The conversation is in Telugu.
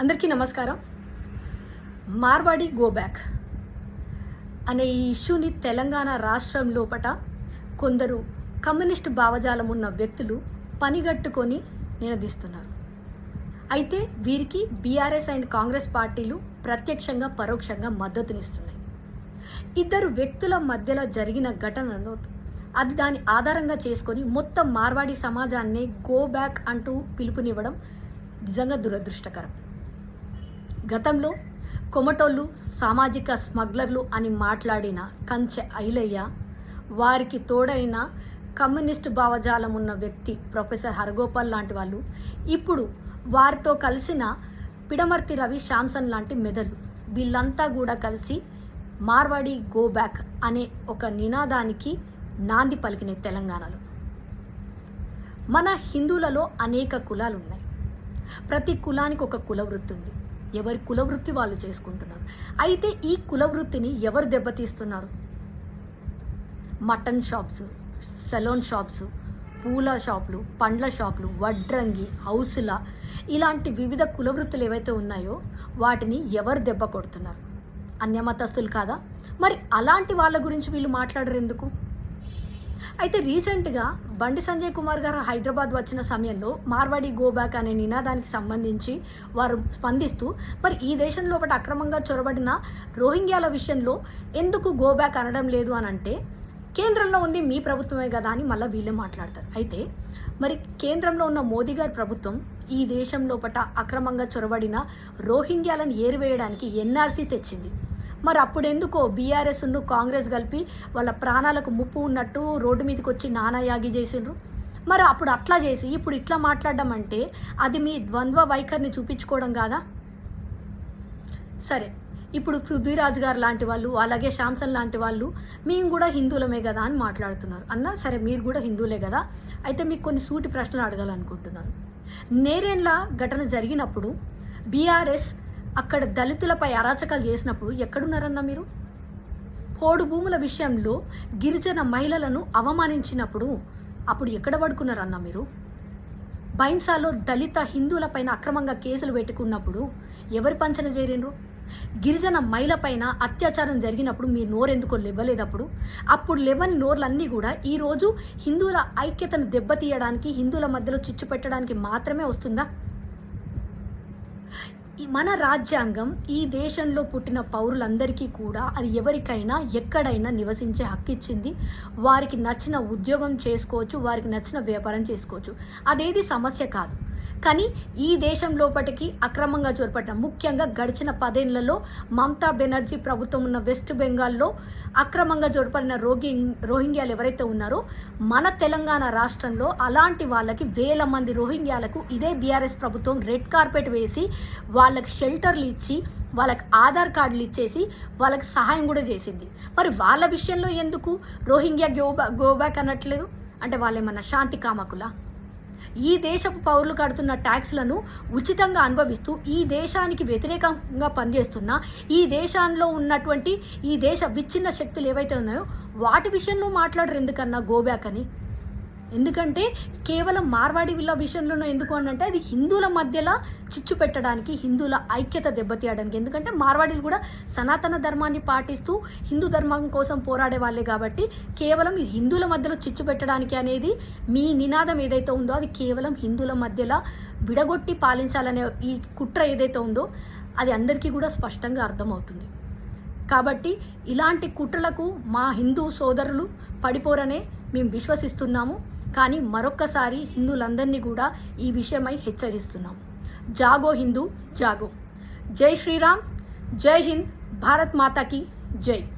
అందరికీ నమస్కారం. మార్వాడి గో బ్యాక్ అనే ఈ ఇష్యూని తెలంగాణ రాష్ట్రం లోపట కొందరు కమ్యూనిస్ట్ భావజాలం ఉన్న వ్యక్తులు పనిగట్టుకొని నినదిస్తున్నారు. అయితే వీరికి బీఆర్ఎస్ అండ్ కాంగ్రెస్ పార్టీలు ప్రత్యక్షంగా పరోక్షంగా మద్దతునిస్తున్నాయి. ఇద్దరు వ్యక్తుల మధ్యలో జరిగిన ఘటనలో అది దాని ఆధారంగా చేసుకొని మొత్తం మార్వాడి సమాజాన్ని గో బ్యాక్ అంటూ పిలుపునివ్వడం నిజంగా దురదృష్టకరం. గతంలో కొమటోళ్ళు సామాజిక స్మగ్లర్లు అని మాట్లాడిన కంచె ఐలయ్య వారికి తోడైన కమ్యూనిస్ట్ భావజాలం ఉన్న వ్యక్తి ప్రొఫెసర్ హరగోపాల్ లాంటి వాళ్ళు ఇప్పుడు వారితో కలిసిన పిడమర్తి రవి శాంసన్ లాంటి మెదడు వీళ్ళంతా కూడా కలిసి మార్వాడి గో బ్యాక్ అనే ఒక నినాదానికి నాంది పలికిన తెలంగాణలో. మన హిందువులలో అనేక కులాలు ఉన్నాయి ప్రతి కులానికి ఒక కుల వృత్తి ఉంది. ఎవరి కులవృత్తి వాళ్ళు చేసుకుంటున్నారు. అయితే ఈ కులవృత్తిని ఎవరు దెబ్బతీస్తున్నారు? మటన్ షాప్స్ సెలోన్ షాప్స్ పూల షాపులు పండ్ల షాపులు వడ్రంగి హౌసుల ఇలాంటి వివిధ కుల వృత్తులు ఏవైతే ఉన్నాయో వాటిని ఎవరు దెబ్బ కొడుతున్నారు? అన్యమతస్తులు కాదా? మరి అలాంటి వాళ్ళ గురించి వీళ్ళు మాట్లాడరు ఎందుకు? అయితే రీసెంట్గా బండి సంజయ్ కుమార్ గారు హైదరాబాద్ వచ్చిన సమయంలో మార్వాడి గోబ్యాక్ అనే నినాదానికి సంబంధించి వారు స్పందిస్తూ మరి ఈ దేశంలో ఒకటి అక్రమంగా చొరబడిన రోహింగ్యాల విషయంలో ఎందుకు గోబ్యాక్ అనడం లేదు అని అంటే కేంద్రంలో ఉంది మీ ప్రభుత్వమే కదా అని మళ్ళీ వీళ్ళే మాట్లాడతారు. అయితే మరి కేంద్రంలో ఉన్న మోదీ గారి ప్రభుత్వం ఈ దేశంలో పట అక్రమంగా చొరబడిన రోహింగ్యాలను ఏరివేయడానికి ఎన్ఆర్సీ తెచ్చింది. మరి అప్పుడు ఎందుకో బీఆర్ఎస్ను కాంగ్రెస్ కలిపి వాళ్ళ ప్రాణాలకు ముప్పు ఉన్నట్టు రోడ్డు మీదకి వచ్చి నానాయాగి చేసిండ్రు. మరి అప్పుడు అట్లా చేసి ఇప్పుడు ఇట్లా మాట్లాడడం అంటే అది మీ ద్వంద్వ వైఖరిని చూపించుకోవడం కాదా? సరే ఇప్పుడు పృథ్వీరాజ్ గారు లాంటి వాళ్ళు అలాగే శాంసన్ లాంటి వాళ్ళు మేము కూడా హిందువులమే కదా అని మాట్లాడుతున్నారు. అన్న సరే మీరు కూడా హిందువులే కదా? అయితే మీకు కొన్ని సూటి ప్రశ్నలు అడగాలనుకుంటున్నాను. నేరేన్లా ఘటన జరిగినప్పుడు బీఆర్ఎస్ అక్కడ దళితులపై అరాచకాలు చేసినప్పుడు ఎక్కడున్నారన్న మీరు? పోడు భూముల విషయంలో గిరిజన మహిళలను అవమానించినప్పుడు అప్పుడు ఎక్కడ పడుకున్నారన్న మీరు? బైన్సాలో దళిత హిందువులపైన అక్రమంగా కేసులు పెట్టుకున్నప్పుడు ఎవరి పంచన చేరిండ్రు? గిరిజన మహిళపైన అత్యాచారం జరిగినప్పుడు మీ నోరెందుకో లేవలేదప్పుడు? అప్పుడు లేవని నోర్లన్నీ కూడా ఈరోజు హిందువుల ఐక్యతను దెబ్బతీయడానికి హిందువుల మధ్యలో చిచ్చు పెట్టడానికి మాత్రమే వస్తుందా? మన రాజ్యాంగం ఈ దేశంలో పుట్టిన పౌరులందరికీ కూడా అది ఎవరికైనా ఎక్కడైనా నివసించే హక్కు ఇచ్చింది. వారికి నచ్చిన ఉద్యోగం చేసుకోవచ్చు వారికి నచ్చిన వ్యాపారం చేసుకోవచ్చు. అదేది సమస్య కాదు. కానీ ఈ దేశం లోపటికి అక్రమంగా చొరపడిన ముఖ్యంగా గడిచిన పదేళ్ళలో మమతా బెనర్జీ ప్రభుత్వం ఉన్న వెస్ట్ బెంగాల్లో అక్రమంగా జోడపడిన రోగి రోహింగ్యాలు ఎవరైతే ఉన్నారో మన తెలంగాణ రాష్ట్రంలో అలాంటి వాళ్ళకి వేల మంది రోహింగ్యాలకు ఇదే బీఆర్ఎస్ ప్రభుత్వం రెడ్ కార్పెట్ వేసి వాళ్ళకి షెల్టర్లు ఇచ్చి వాళ్ళకి ఆధార్ కార్డులు ఇచ్చేసి వాళ్ళకి సహాయం కూడా చేసింది. మరి వాళ్ళ విషయంలో ఎందుకు రోహింగ్యా గోబా గోబ్యాక్ అనట్లేదు? అంటే వాళ్ళేమన్నా శాంతి కామకులా? ఈ దేశపు పౌరులు కడుతున్న ట్యాక్స్లను ఉచితంగా అనుభవిస్తూ ఈ దేశానికి వ్యతిరేకంగా పనిచేస్తున్న ఈ దేశంలో ఉన్నటువంటి ఈ దేశ విచ్ఛిన్న శక్తులు ఏవైతే ఉన్నాయో వాటి విషయంలో మాట్లాడరు ఎందుకన్నా గోబ్యాక్ అని? ఎందుకంటే కేవలం మార్వాడి వీళ్ళ విషయంలోనూ ఎందుకు అంటే అది హిందువుల మధ్యలో చిచ్చు పెట్టడానికి హిందువుల ఐక్యత దెబ్బతీయడానికి. ఎందుకంటే మార్వాడీలు కూడా సనాతన ధర్మాన్ని పాటిస్తూ హిందూ ధర్మం కోసం పోరాడే వాళ్ళే కాబట్టి కేవలం హిందువుల మధ్యలో చిచ్చు పెట్టడానికి అనేది మీ నినాదం ఏదైతే ఉందో అది కేవలం హిందువుల మధ్యలో విడగొట్టి పాలించాలనే ఈ కుట్ర ఏదైతే ఉందో అది అందరికీ కూడా స్పష్టంగా అర్థమవుతుంది. కాబట్టి ఇలాంటి కుట్రలకు మా హిందూ సోదరులు పడిపోరనే మేము విశ్వసిస్తున్నాము. కానీ మరొక్కసారి హిందువులందరినీ కూడా ఈ విషయమై హెచ్చరిస్తున్నాం. జాగో హిందూ జాగో. జై శ్రీరామ్ జై హింద్ భారత్ మాతాకి జై.